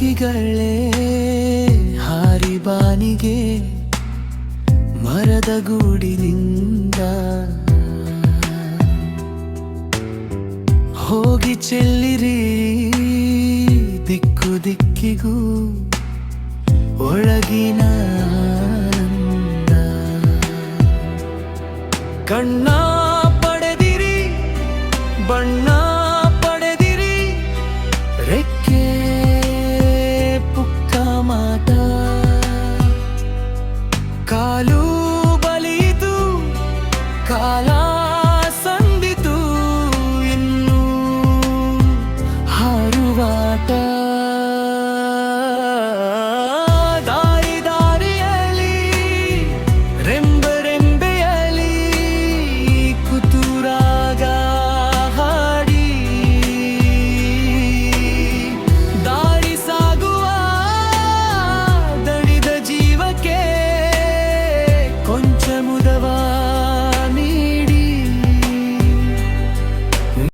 ಹಕ್ಕಿಗಳೇ ಹಾರಿಬಾನಿಗೆ ಮರದ ಗೂಡಿನಿಂದ. ಹೋಗಿ ಚೆಲ್ಲಿರಿ ದಿಕ್ಕು ದಿಕ್ಕಿಗೂ ಒಳಗಿನ ಕಣ್ಣ ಪಡೆದಿರಿ ಬಣ್ಣ